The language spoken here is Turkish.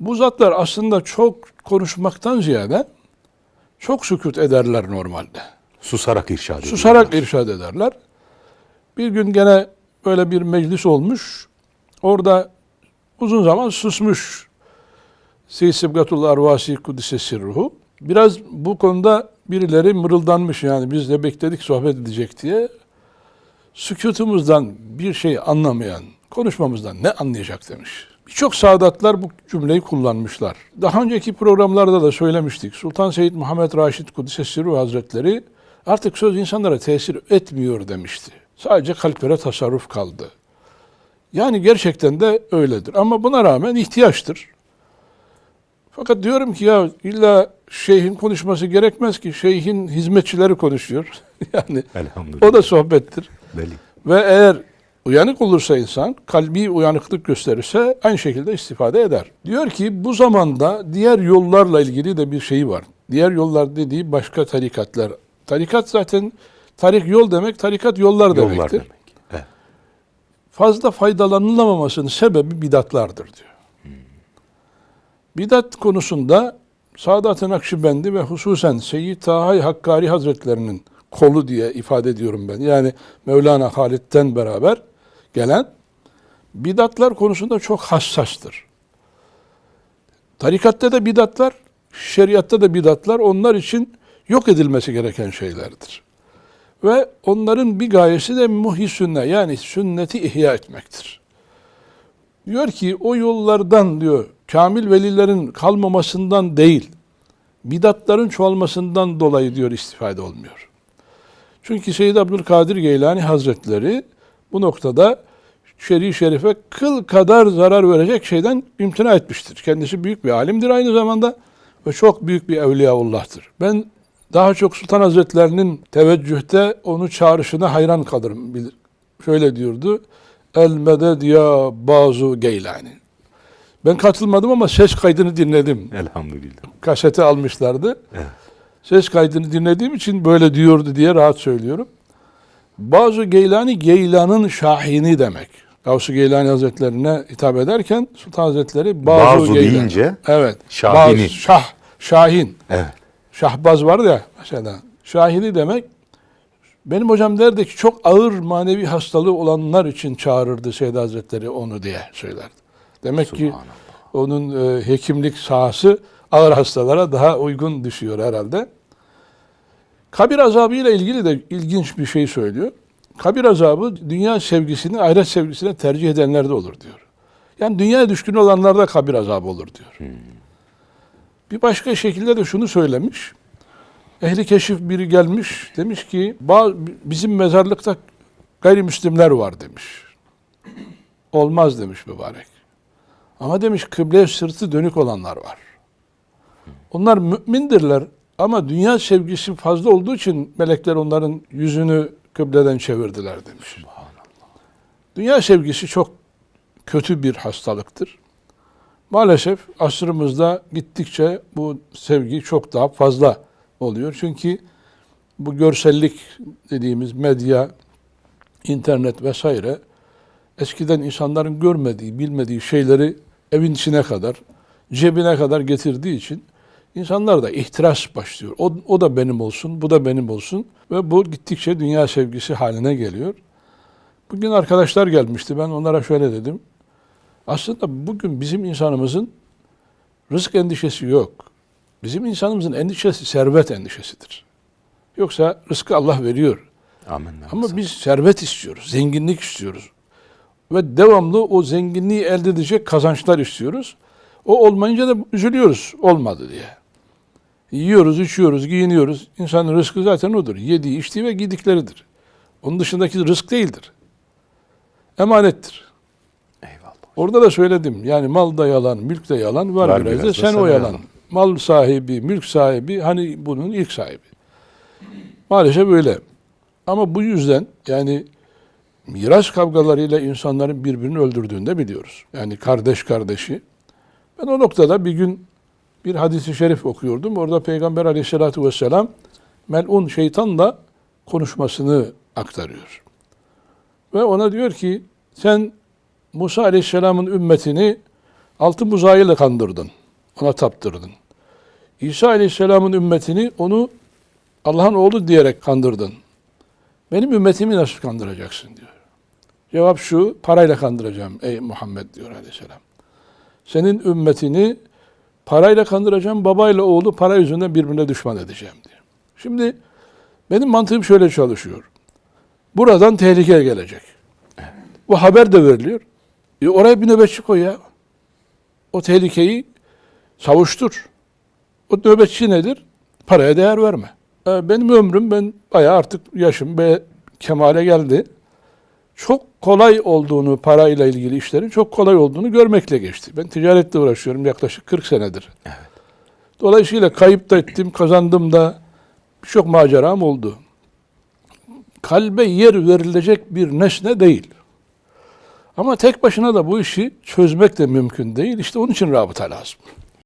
Bu zatlar aslında çok konuşmaktan ziyade çok sükut ederler normalde. Susarak irşad ediyorlar. Susarak irşad ederler. Bir gün gene böyle bir meclis olmuş. Orada uzun zaman susmuş Seyyid Sibgatullah Arvasi Kudüs'e sirruhu. Biraz bu konuda birileri mırıldanmış yani biz de bekledik sohbet edecek diye. Sükutumuzdan bir şey anlamayan, konuşmamızdan ne anlayacak demiş. Birçok saadatlar bu cümleyi kullanmışlar. Daha önceki programlarda da söylemiştik. Sultan Seyyid Muhammed Raşid Kudüs'e Sirruhu Hazretleri artık söz insanlara tesir etmiyor demişti. Sadece kalplere tasarruf kaldı. Yani gerçekten de öyledir. Ama buna rağmen ihtiyaçtır. Fakat diyorum ki ya illa şeyhin konuşması gerekmez ki. Şeyhin hizmetçileri konuşuyor. yani Elhamdülillah. o da sohbettir. Belli. Ve eğer uyanık olursa insan, kalbi uyanıklık gösterirse aynı şekilde istifade eder. Diyor ki bu zamanda diğer yollarla ilgili de bir şey var. Diğer yollar dediği başka tarikatlar. Tarikat zaten, tarik yol demek, tarikat yollar demektir. Yollar demek. Evet. Fazla faydalanılamamasının sebebi bidatlardır diyor. Bidat konusunda Sadat-ı Nakşibendi ve hususen Seyyid Tahay Hakkari Hazretlerinin kolu diye ifade ediyorum ben. Yani Mevlana Halit'ten beraber gelen bidatlar konusunda çok hassastır. Tarikatta da bidatlar, şeriatta da bidatlar onlar için yok edilmesi gereken şeylerdir. Ve onların bir gayesi de muhi sünne yani sünneti ihya etmektir. Diyor ki o yollardan diyor kamil velilerin kalmamasından değil, bidatların çoğalmasından dolayı diyor istifade olmuyor. Çünkü Seyyid Abdülkadir Geylani Hazretleri bu noktada şer'i şerife kıl kadar zarar verecek şeyden imtina etmiştir. Kendisi büyük bir alimdir aynı zamanda ve çok büyük bir evliyaullah'tır. Ben daha çok Sultan Hazretlerinin teveccühte onu çağrışına hayran kalırım. Bil- Şöyle diyordu. El meded ya bazu Geylani. Ben katılmadım ama ses kaydını dinledim. Elhamdülillah. Kaseti almışlardı. Evet. Ses kaydını dinlediğim için böyle diyordu diye rahat söylüyorum. Bazı Geylani, Geylan'ın şahini demek. Gavs-ı Geylani Hazretlerine hitap ederken Sultan Hazretleri bazı, Bazı Geylan. deyince evet, şahini. bazı- şah, şahin. Evet. Şahbaz var ya mesela. Şahini demek benim hocam derdi ki çok ağır manevi hastalığı olanlar için çağırırdı Seyyid Hazretleri onu diye söylerdi. Demek ki onun e, hekimlik sahası ağır hastalara daha uygun düşüyor herhalde. Kabir azabı ile ilgili de ilginç bir şey söylüyor. Kabir azabı dünya sevgisini ahiret sevgisine tercih edenlerde olur diyor. Yani dünya düşkün olanlarda kabir azabı olur diyor. Bir başka şekilde de şunu söylemiş. Ehli keşif biri gelmiş demiş ki "Ba- bizim mezarlıkta gayrimüslimler var demiş. Olmaz demiş mübarek. Ama demiş kıble sırtı dönük olanlar var. Onlar mümindirler ama dünya sevgisi fazla olduğu için melekler onların yüzünü kıbleden çevirdiler demiş. Dünya sevgisi çok kötü bir hastalıktır. Maalesef asrımızda gittikçe bu sevgi çok daha fazla oluyor. Çünkü bu görsellik dediğimiz medya, internet vesaire eskiden insanların görmediği, bilmediği şeyleri evin içine kadar, cebine kadar getirdiği için insanlar da ihtiras başlıyor. O, o da benim olsun, bu da benim olsun ve bu gittikçe dünya sevgisi haline geliyor. Bugün arkadaşlar gelmişti. Ben onlara şöyle dedim. Aslında bugün bizim insanımızın rızık endişesi yok. Bizim insanımızın endişesi servet endişesidir. Yoksa rızkı Allah veriyor. Amenna. Ama biz servet istiyoruz, zenginlik istiyoruz. Ve devamlı o zenginliği elde edecek kazançlar istiyoruz. O olmayınca da üzülüyoruz olmadı diye. Yiyoruz, içiyoruz, giyiniyoruz. İnsanın rızkı zaten odur. Yediği, içtiği ve gidikleridir. Onun dışındaki rızk değildir. Emanettir. Eyvallah. Orada da söyledim. Yani mal da yalan, mülk de yalan, var, Var biraz, biraz da sen o yalan. yalan. Mal sahibi, mülk sahibi, hani bunun ilk sahibi. Maalesef öyle. Ama bu yüzden yani miras kavgalarıyla insanların birbirini öldürdüğünü de biliyoruz. Yani kardeş kardeşi. Ben o noktada bir gün bir hadisi şerif okuyordum. Orada Peygamber aleyhissalatü vesselam melun şeytanla konuşmasını aktarıyor. Ve ona diyor ki sen Musa aleyhisselamın ümmetini Altın buzağıyla kandırdın. Ona taptırdın. İsa Aleyhisselam'ın ümmetini onu Allah'ın oğlu diyerek kandırdın. Benim ümmetimi nasıl kandıracaksın diyor. Cevap şu, parayla kandıracağım ey Muhammed diyor Aleyhisselam. Senin ümmetini parayla kandıracağım, babayla oğlu para yüzünden birbirine düşman edeceğim diyor. Şimdi benim mantığım şöyle çalışıyor. Buradan tehlike gelecek. Bu haber de veriliyor. E oraya bir nöbetçi koy ya. O tehlikeyi savuştur. O nöbetçi nedir? Paraya değer verme. E, benim ömrüm, ben bayağı artık yaşım ve kemale geldi. Çok kolay olduğunu, parayla ilgili işlerin çok kolay olduğunu görmekle geçti. Ben ticaretle uğraşıyorum yaklaşık 40 senedir. Dolayısıyla kayıp da ettim, kazandım da birçok maceram oldu. Kalbe yer verilecek bir nesne değil. Ama tek başına da bu işi çözmek de mümkün değil. İşte onun için rabıta lazım.